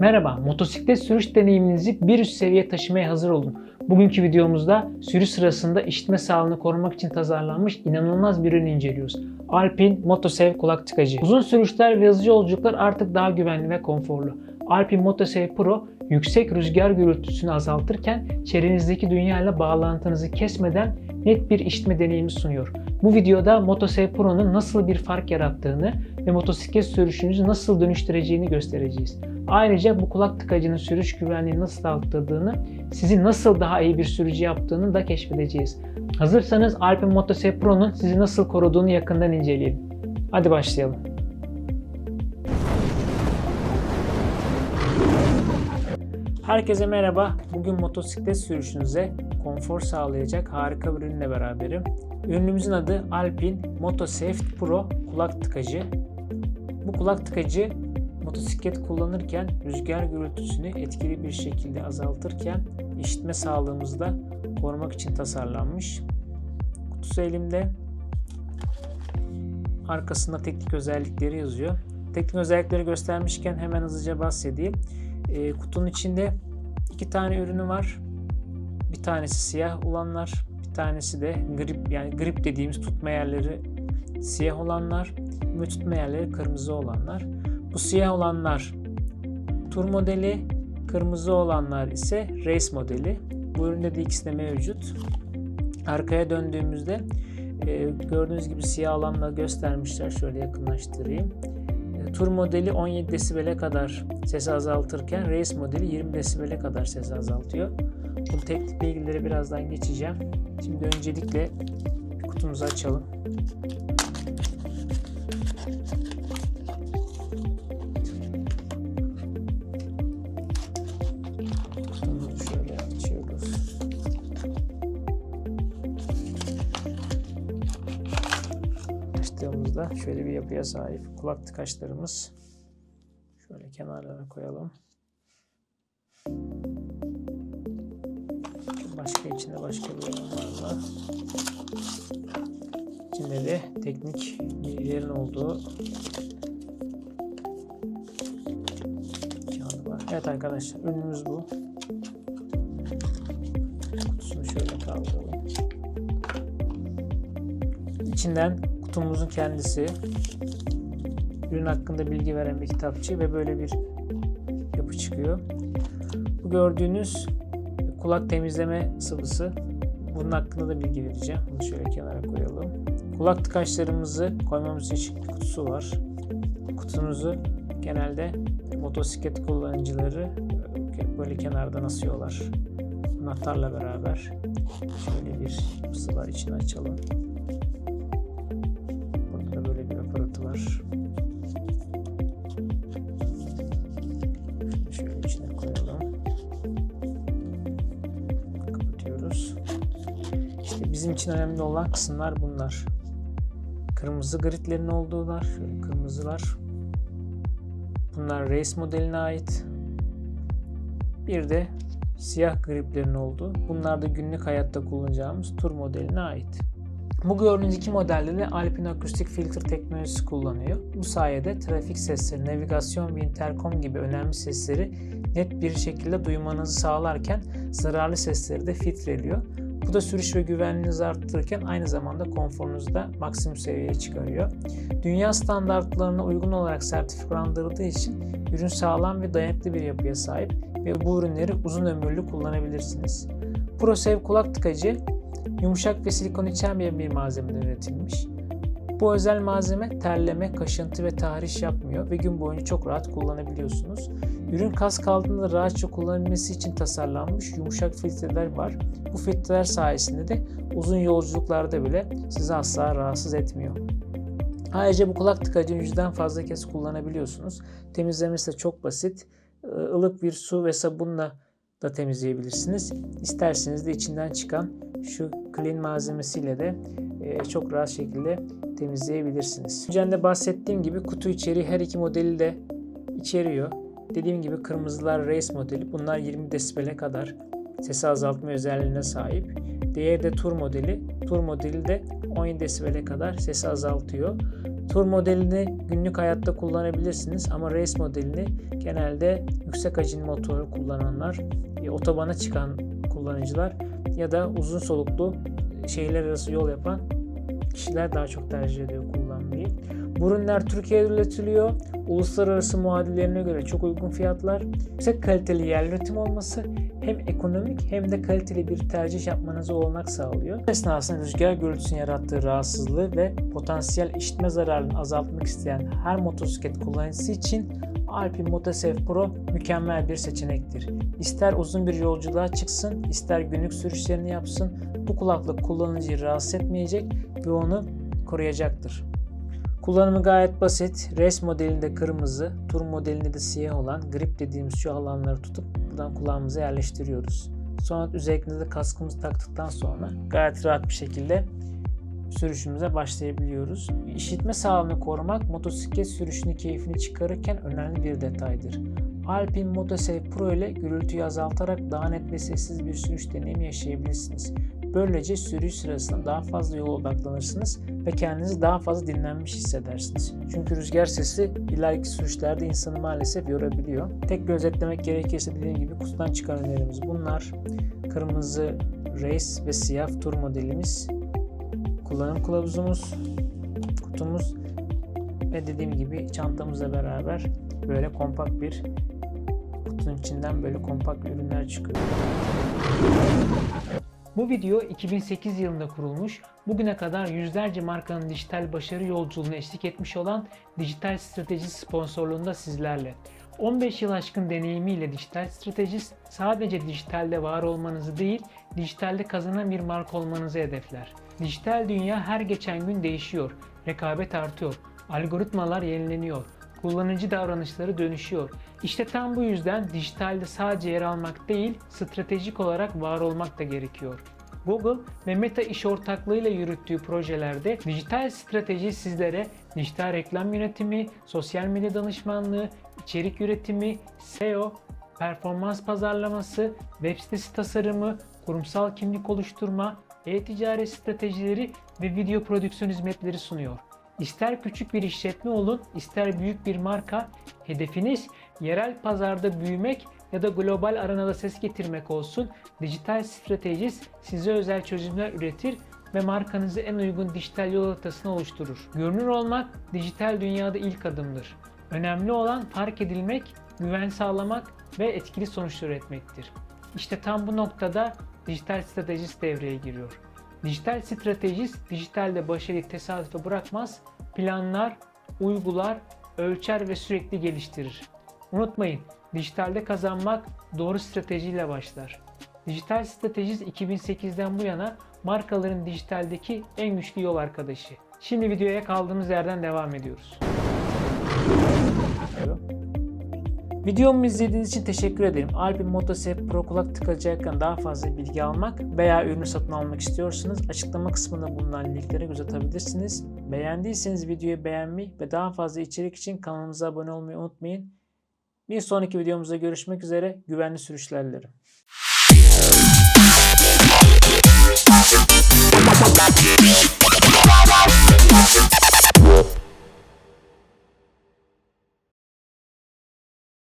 Merhaba, motosiklet sürüş deneyiminizi bir üst seviyeye taşımaya hazır olun. Bugünkü videomuzda sürüş sırasında işitme sağlığını korumak için tasarlanmış inanılmaz bir ürünü inceliyoruz. Alpine Motosev kulak tıkacı. Uzun sürüşler ve hızlı yolculuklar artık daha güvenli ve konforlu. Alpine Motosev Pro yüksek rüzgar gürültüsünü azaltırken çevrenizdeki dünyayla bağlantınızı kesmeden net bir işitme deneyimi sunuyor. Bu videoda Motosev Pro'nun nasıl bir fark yarattığını ve motosiklet sürüşünüzü nasıl dönüştüreceğini göstereceğiz. Ayrıca bu kulak tıkacının sürüş güvenliğini nasıl arttırdığını, sizi nasıl daha iyi bir sürücü yaptığını da keşfedeceğiz. Hazırsanız Alpine Motosev Pro'nun sizi nasıl koruduğunu yakından inceleyelim. Hadi başlayalım. Herkese merhaba. Bugün motosiklet sürüşünüze konfor sağlayacak harika bir ürünle beraberim. Ürünümüzün adı Alpine MotoSafe Pro kulak tıkacı. Bu kulak tıkacı motosiklet kullanırken rüzgar gürültüsünü etkili bir şekilde azaltırken işitme sağlığımızı da korumak için tasarlanmış. Kutusu elimde. Arkasında teknik özellikleri yazıyor. Teknik özellikleri göstermişken hemen hızlıca bahsedeyim. E, kutunun içinde iki tane ürünü var. Bir tanesi siyah olanlar, bir tanesi de grip yani grip dediğimiz tutma yerleri siyah olanlar ve tutma yerleri kırmızı olanlar. Bu siyah olanlar tur modeli, kırmızı olanlar ise race modeli. Bu üründe de ikisi de mevcut. Arkaya döndüğümüzde e, gördüğünüz gibi siyah alanla göstermişler. Şöyle yakınlaştırayım. Tur modeli 17 desibele kadar sesi azaltırken race modeli 20 desibele kadar sesi azaltıyor. Bu teknik bilgileri birazdan geçeceğim. Şimdi öncelikle kutumuzu açalım. Şöyle bir yapıya sahip kulak tıkaçlarımız. Şöyle kenarlara koyalım. Başka içinde başka bir ürün var mı? İçinde de teknik bilgilerin olduğu kağıdı var. Evet arkadaşlar ürünümüz bu. Kutusunu şöyle kaldıralım. İçinden kutumuzun kendisi, ürün hakkında bilgi veren bir kitapçı ve böyle bir yapı çıkıyor. Bu gördüğünüz kulak temizleme sıvısı. Bunun hakkında da bilgi vereceğim. Bunu şöyle kenara koyalım. Kulak tıkaçlarımızı koymamız için bir kutusu var. Kutumuzu genelde motosiklet kullanıcıları böyle kenardan asıyorlar. Anahtarla beraber. Şöyle bir yapısı var. İçini açalım. Var. Şöyle içine koyalım. Kapatıyoruz. İşte bizim için önemli olan kısımlar bunlar. Kırmızı gridlerin olduğular. Kırmızılar. Bunlar race modeline ait. Bir de siyah griplerin olduğu. Bunlar da günlük hayatta kullanacağımız tur modeline ait. Bu gördüğünüz iki modelde de Alpine akustik filtre teknolojisi kullanıyor. Bu sayede trafik sesleri, navigasyon ve interkom gibi önemli sesleri net bir şekilde duymanızı sağlarken zararlı sesleri de filtreliyor. Bu da sürüş ve güvenliğinizi arttırırken aynı zamanda konforunuzu da maksimum seviyeye çıkarıyor. Dünya standartlarına uygun olarak sertifikalandırıldığı için ürün sağlam ve dayanıklı bir yapıya sahip ve bu ürünleri uzun ömürlü kullanabilirsiniz. ProSave kulak tıkacı yumuşak ve silikon içermeyen bir malzemeden üretilmiş. Bu özel malzeme terleme, kaşıntı ve tahriş yapmıyor ve gün boyunca çok rahat kullanabiliyorsunuz. Ürün kask altında rahatça kullanabilmesi için tasarlanmış yumuşak filtreler var. Bu filtreler sayesinde de uzun yolculuklarda bile sizi asla rahatsız etmiyor. Ayrıca bu kulak tıkacını yüzden fazla kez kullanabiliyorsunuz. Temizlemesi de çok basit. Ilık bir su ve sabunla da temizleyebilirsiniz. İsterseniz de içinden çıkan şu clean malzemesiyle de çok rahat şekilde temizleyebilirsiniz. Önceden de bahsettiğim gibi kutu içeriği her iki modeli de içeriyor. Dediğim gibi kırmızılar race modeli. Bunlar 20 desibele kadar sesi azaltma özelliğine sahip. Diğeri de tur modeli. Tur modeli de 17 desibele kadar sesi azaltıyor. Tur modelini günlük hayatta kullanabilirsiniz ama race modelini genelde yüksek hacimli motoru kullananlar, e, otobana çıkan kullanıcılar ya da uzun soluklu şehirler arası yol yapan kişiler daha çok tercih ediyor kullanmayı. Bu ürünler Türkiye'de üretiliyor. Uluslararası muadillerine göre çok uygun fiyatlar. Yüksek kaliteli yerli üretim olması hem ekonomik hem de kaliteli bir tercih yapmanıza olanak sağlıyor. Esnasında rüzgar gürültüsünün yarattığı rahatsızlığı ve potansiyel işitme zararını azaltmak isteyen her motosiklet kullanıcısı için Alpine Motosev Pro mükemmel bir seçenektir. İster uzun bir yolculuğa çıksın, ister günlük sürüşlerini yapsın, bu kulaklık kullanıcıyı rahatsız etmeyecek ve onu koruyacaktır. Kullanımı gayet basit. Race modelinde kırmızı, tur modelinde de siyah olan grip dediğimiz şu alanları tutup buradan kulağımıza yerleştiriyoruz. Sonra üzerinde de kaskımızı taktıktan sonra gayet rahat bir şekilde sürüşümüze başlayabiliyoruz. İşitme sağlığını korumak motosiklet sürüşünü keyfini çıkarırken önemli bir detaydır. Alpine Motosave Pro ile gürültüyü azaltarak daha net ve sessiz bir sürüş deneyimi yaşayabilirsiniz. Böylece sürüş sırasında daha fazla yola odaklanırsınız ve kendinizi daha fazla dinlenmiş hissedersiniz. Çünkü rüzgar sesi ileriki sürüşlerde insanı maalesef yorabiliyor. Tek özetlemek gerekirse dediğim gibi kutudan çıkan önerimiz bunlar. Kırmızı Race ve siyah tur modelimiz. Kullanım kılavuzumuz, kutumuz ve dediğim gibi çantamızla beraber böyle kompakt bir kutunun içinden böyle kompakt ürünler çıkıyor. Bu video 2008 yılında kurulmuş, bugüne kadar yüzlerce markanın dijital başarı yolculuğuna eşlik etmiş olan Dijital Stratejist sponsorluğunda sizlerle. 15 yıl aşkın deneyimiyle Dijital Stratejist sadece dijitalde var olmanızı değil, dijitalde kazanan bir marka olmanızı hedefler. Dijital dünya her geçen gün değişiyor, rekabet artıyor, algoritmalar yenileniyor, kullanıcı davranışları dönüşüyor. İşte tam bu yüzden dijitalde sadece yer almak değil, stratejik olarak var olmak da gerekiyor. Google ve Meta iş ortaklığıyla yürüttüğü projelerde dijital strateji sizlere dijital reklam yönetimi, sosyal medya danışmanlığı, içerik üretimi, SEO, performans pazarlaması, web sitesi tasarımı, kurumsal kimlik oluşturma, e-ticaret stratejileri ve video prodüksiyon hizmetleri sunuyor. İster küçük bir işletme olun, ister büyük bir marka, hedefiniz yerel pazarda büyümek ya da global arenada ses getirmek olsun, dijital stratejist size özel çözümler üretir ve markanızı en uygun dijital yol haritasını oluşturur. Görünür olmak dijital dünyada ilk adımdır. Önemli olan fark edilmek, güven sağlamak ve etkili sonuçlar üretmektir. İşte tam bu noktada dijital stratejist devreye giriyor. Dijital stratejist dijitalde başarıyı tesadüfe bırakmaz, planlar, uygular, ölçer ve sürekli geliştirir. Unutmayın, dijitalde kazanmak doğru stratejiyle başlar. Dijital stratejist 2008'den bu yana markaların dijitaldeki en güçlü yol arkadaşı. Şimdi videoya kaldığımız yerden devam ediyoruz. Videomu izlediğiniz için teşekkür ederim. Alpin Motosep Pro kulak tıkacı hakkında daha fazla bilgi almak veya ürünü satın almak istiyorsanız açıklama kısmında bulunan linklere göz atabilirsiniz. Beğendiyseniz videoyu beğenmeyi ve daha fazla içerik için kanalımıza abone olmayı unutmayın. Bir sonraki videomuzda görüşmek üzere. Güvenli sürüşler dilerim. Yeah.